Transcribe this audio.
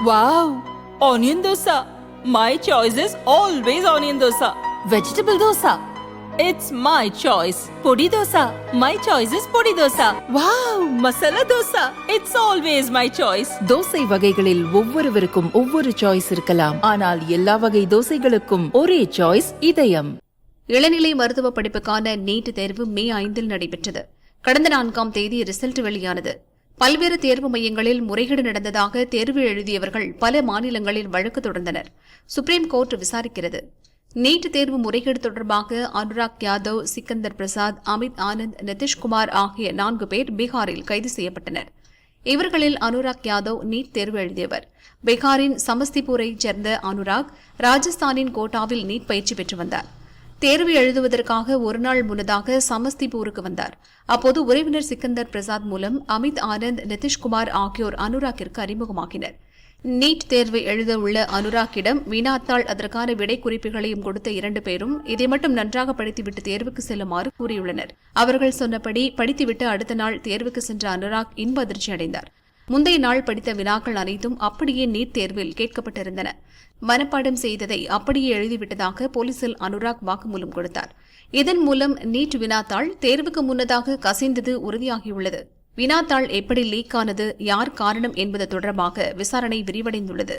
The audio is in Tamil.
Wow! Onion dosa. My choice is always onion dosa. Vegetable dosa. It's my choice. Podi dosa. My choice is podi dosa. Wow! Masala dosa. It's always my choice. Dosa வகைகளில் ஒவ்வொருவருக்கும் ஒவ்வொரு சாய்ஸ் இருக்கலாம் ஆனால் எல்லா வகை தோசைகளுக்கும் ஒரே சாய்ஸ் இதயம் இளநிலை மருத்துவ படிப்புக்கான நீட் தேர்வு மே ஐந்தில் நடைபெற்றது கடந்த நான்காம் தேதி ரிசல்ட் வெளியானது பல்வேறு தேர்வு மையங்களில் முறைகேடு நடந்ததாக தேர்வு எழுதியவர்கள் பல மாநிலங்களில் வழக்கு தொடர்ந்தனர். சுப்ரீம் கோர்ட் விசாரிக்கிறது. நீட் தேர்வு முறைகேடு தொடர்பாக அனுராக் யாதவ் சிக்கந்தர் பிரசாத் அமித் ஆனந்த் நிதிஷ்குமார் ஆகிய நான்கு பேர் பீகாரில் கைது செய்யப்பட்டனர். இவர்களில் அனுராக் யாதவ் நீட் தேர்வு எழுதியவர். பீகாரின் சமஸ்திபூரைச் சேர்ந்த அனுராக் ராஜஸ்தானின் கோட்டாவில் நீட் பயிற்சி பெற்று வந்தார். தேர்வு எழுதுவதற்காக ஒருநாள் முன்னதாக சமஸ்திபூருக்கு வந்தார். அப்போது உறவினர் சிக்கந்தர் பிரசாத் மூலம் அமித் ஆனந்த் நிதிஷ்குமார் ஆகியோர் அனுராக்கிற்கு அறிமுகமாகினர். நீட் தேர்வு எழுத உள்ள அனுராக்கிடம் வினாத்தாள் அதற்கான விடை குறிப்புகளையும் கொடுத்த இரண்டு பேரும் இதை மட்டும் நன்றாக படித்துவிட்டு தேர்வுக்கு செல்லுமாறு கூறியுள்ளனர். அவர்கள் சொன்னபடி படித்துவிட்டு அடுத்த நாள் தேர்வுக்கு சென்ற அனுராக் இன்ப அதிர்ச்சி அடைந்தார் முந்தைய நாள் படித்த வினாக்கள் அனைத்தும் அப்படியே நீட் தேர்வில் கேட்கப்பட்டிருந்தன. மனப்பாடம் செய்ததை அப்படியே எழுதிவிட்டதாக போலீசில் அனுராக் வாக்குமூலம் கொடுத்தார். இதன் மூலம் நீட் வினாத்தாள் தேர்வுக்கு முன்னதாக கசிந்தது உறுதியாகியுள்ளது. வினாத்தாள் எப்படி லீக் ஆனது யார் காரணம் என்பது தொடர்பாக விசாரணை விரிவடைந்துள்ளது.